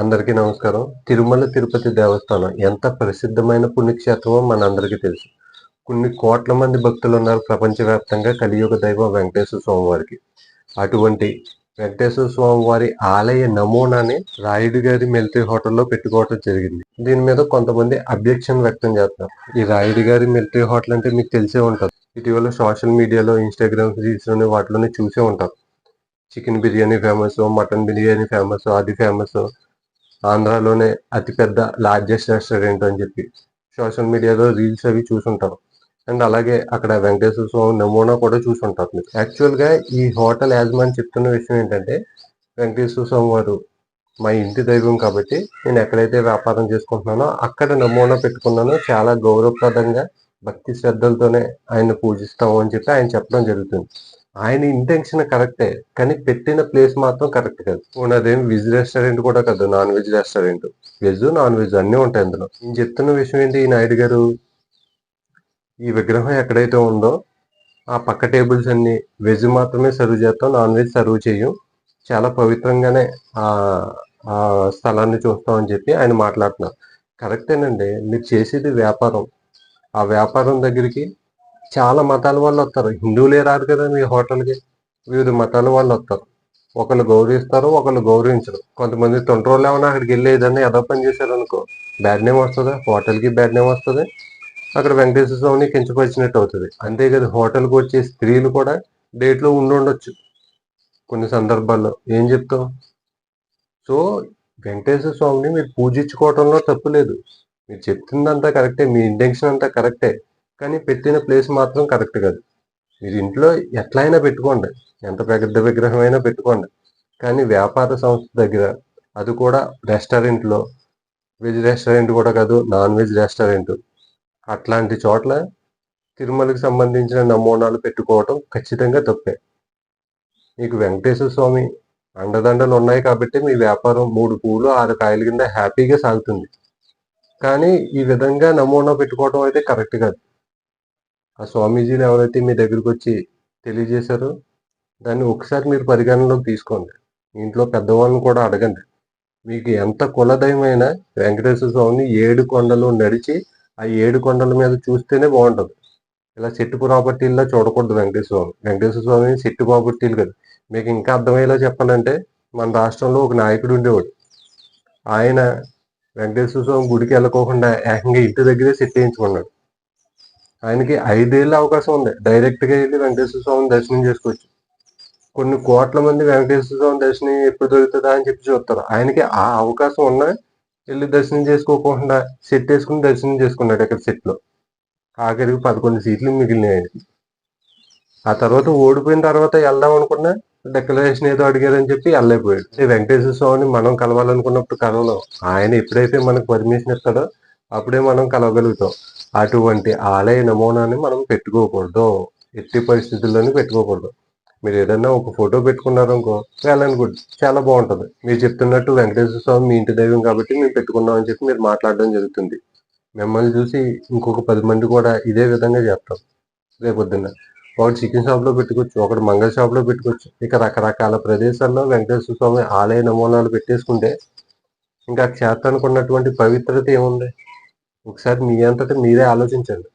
అందరికీ నమస్కారం. తిరుమల తిరుపతి దేవస్థానం ఎంత ప్రసిద్ధమైన పుణ్యక్షేత్రమో మనందరికీ తెలుసు. కొన్ని కోట్ల మంది భక్తులు ఉన్నారు ప్రపంచవ్యాప్తంగా కలియుగ దైవం వెంకటేశ్వర స్వామి వారికి. అటువంటి వెంకటేశ్వర స్వామి వారి ఆలయ నమూనాని రాయుడు గారి మిలిటరీ హోటల్లో పెట్టుకోవడం జరిగింది. దీని మీద కొంతమంది అబ్జెక్షన్ వ్యక్తం చేస్తున్నారు. ఈ రాయుడు గారి మిలిటరీ హోటల్ అంటే మీకు తెలిసే ఉంటుంది. ఇటీవల సోషల్ మీడియాలో ఇన్స్టాగ్రామ్ రీల్స్లోని వాటిలోనే చూసే ఉంటారు. Chicken biryani famous mutton biryani famous అది ఫేమస్ ఆంధ్రాలోనే అతిపెద్ద లార్జెస్ట్ రెస్టారెంట్ అని చెప్పి సోషల్ మీడియాలో రీల్స్ అవి చూసుంటారు అండ్ అలాగే అక్కడ వెంకటేశ్వర స్వామి నమూనా కూడా చూసుంటారు మీరు. యాక్చువల్గా ఈ హోటల్ యాజమాని చెప్తున్న విషయం ఏంటంటే వెంకటేశ్వర స్వామి వారు మా ఇంటి దైవం కాబట్టి నేను ఎక్కడైతే వ్యాపారం చేసుకుంటున్నానో అక్కడ నమూనా పెట్టుకున్నానో. చాలా గౌరవప్రదంగా భక్తి శ్రద్ధలతోనే ఆయన పూజిస్తాము అని చెప్పి ఆయన చెప్పడం జరుగుతుంది. ఆయన ఇంటెన్షన్ కరెక్టే కానీ పెట్టిన ప్లేస్ మాత్రం కరెక్ట్ కాదు. పోనీ అదేం వెజ్ రెస్టారెంట్ కూడా కాదు non veg restaurant veg non veg అన్ని ఉంటాయి అందులో. నేను చెప్తున్న విషయం ఏంటి ఈ నాయుడు గారు? ఈ విగ్రహం ఎక్కడైతే ఉందో ఆ పక్క టేబుల్స్ అన్ని వెజ్ మాత్రమే సర్వ్ చేస్తాం నాన్ వెజ్ సర్వ్ చేయం. చాలా పవిత్రంగానే ఆ స్థలాన్ని చూస్తాం అని చెప్పి ఆయన మాట్లాడుతున్నారు. కరెక్టేనండి మీరు చేసేది వ్యాపారం. ఆ వ్యాపారం దగ్గరికి చాలా మతాల వాళ్ళు వస్తారు. హిందువులే రారు కదా మీ హోటల్కి? వివిధ మతాల వాళ్ళు వస్తారు. ఒకళ్ళు గౌరవిస్తారు ఒకళ్ళు గౌరవించరు. కొంతమంది తొంటరోళ్ళు ఏమైనా అక్కడికి వెళ్ళి ఏదన్నా ఏదో పని చేశారనుకో బ్యాడ్ నేమ్ వస్తుంది? హోటల్కి బ్యాడ్ నేమ్ వస్తుంది? అక్కడ వెంకటేశ్వర స్వామిని కించపరిచినట్టు అవుతుంది. అంతే కదా హోటల్కి వచ్చే స్త్రీలు కూడా డేట్లో ఉండి ఉండొచ్చు. కొన్ని సందర్భాల్లో. ఏం చెప్తాం సో వెంకటేశ్వర స్వామిని మీరు పూజించుకోవడంలో తప్పు లేదు. మీరు చెప్తుందంతా కరెక్టే మీ ఇంటెన్షన్ అంతా కరెక్టే. కానీ పెట్టిన ప్లేస్ మాత్రం కరెక్ట్ కాదు. మీరు ఇంట్లో ఎట్లయినా పెట్టుకోండి. ఎంత పెద్ద విగ్రహం అయినా పెట్టుకోండి. కానీ వ్యాపార సంస్థ దగ్గర అది కూడా రెస్టారెంట్లో వెజ్ రెస్టారెంట్ కూడా కాదు నాన్ వెజ్ రెస్టారెంట్. అట్లాంటి చోట్ల తిరుమలకి సంబంధించిన నమూనాలు పెట్టుకోవటం ఖచ్చితంగా తప్పే. మీకు వెంకటేశ్వర స్వామి అండదండలు ఉన్నాయి కాబట్టి మీ వ్యాపారం మూడు పూలు ఆరు కాయల కింద హ్యాపీగా సాగుతుంది. కానీ ఈ విధంగా నమూనా పెట్టుకోవడం అయితే కరెక్ట్ కాదు. ఆ స్వామీజీలు ఎవరైతే మీ దగ్గరికి వచ్చి తెలియజేశారో దాన్ని ఒకసారి మీరు పరిగణనలోకి తీసుకోండి. ఇంట్లో పెద్దవాళ్ళని కూడా అడగండి. మీకు ఎంత కులదయమైనా వెంకటేశ్వర స్వామిని ఏడు కొండలు నడిచి ఆ ఏడు కొండల మీద చూస్తేనే బాగుంటుంది. ఇలా చెట్టు ప్రాపర్టీల్లో చూడకూడదు వెంకటేశ్వర స్వామి. వెంకటేశ్వర స్వామి చెట్టు ప్రాపర్టీలు కదా. మీకు ఇంకా అర్థమయ్యేలా చెప్పాలంటే మన రాష్ట్రంలో ఒక నాయకుడు ఉండేవాడు. ఆయన వెంకటేశ్వర స్వామి గుడికి వెళ్ళకోకుండా ఏకంగా ఇంటి దగ్గరే సెట్ వేయించుకున్నాడు. ఆయనకి ఐదేళ్ళ అవకాశం ఉంది. డైరెక్ట్గా వెళ్ళి వెంకటేశ్వర స్వామిని దర్శనం చేసుకోవచ్చు. కొన్ని కోట్ల మంది వెంకటేశ్వర స్వామి దర్శనం ఎప్పుడు దొరుకుతుందా అని చెప్పి చూస్తారు. ఆయనకి ఆ అవకాశం ఉన్నా వెళ్ళి దర్శనం చేసుకోకుండా సెట్ వేసుకుని దర్శనం చేసుకున్నాడు అక్కడ సెట్లో. ఆఖరికి పదకొండు సీట్లు మిగిలినాయి ఆయనకి. ఆ తర్వాత ఓడిపోయిన తర్వాత వెళ్దాం అనుకున్నా డెక్లరేషన్ ఏదో అడిగారని చెప్పి వెళ్ళైపోయాడు అంటే వెంకటేశ్వర స్వామిని మనం కలవాలనుకున్నప్పుడు కలవలేం. ఆయన ఎప్పుడైతే మనకు పర్మిషన్ ఇస్తాడో అప్పుడే మనం కలవగలుగుతాం. అటువంటి ఆలయ నమూనాని మనం పెట్టుకోకూడదు. ఎట్టి పరిస్థితుల్లోనూ పెట్టుకోకూడదు. మీరు ఏదైనా ఒక ఫోటో పెట్టుకున్నారనుకో వెళ్ళని గుడ్ చాలా బాగుంటుంది. మీరు చెప్తున్నట్టు వెంకటేశ్వర స్వామి మీ ఇంటి దైవం కాబట్టి మేము పెట్టుకున్నాం అని చెప్పి మీరు మాట్లాడడం జరుగుతుంది. మిమ్మల్ని చూసి ఇంకొక పది మంది కూడా ఇదే విధంగా చేస్తారు. రేపొద్దున్న ఒకటి చికెన్ షాప్లో పెట్టుకోవచ్చు ఒకటి మంగళ షాప్లో పెట్టుకోవచ్చు. ఇక రకరకాల ప్రదేశాల్లో వెంకటేశ్వర స్వామి ఆలయ నమూనాలు పెట్టేసుకుంటే ఇంకా క్షేత్రానికి ఉన్నటువంటి పవిత్రత ఏముంది? ఒకసారి మీ అంతటా మీరే ఆలోచించండి.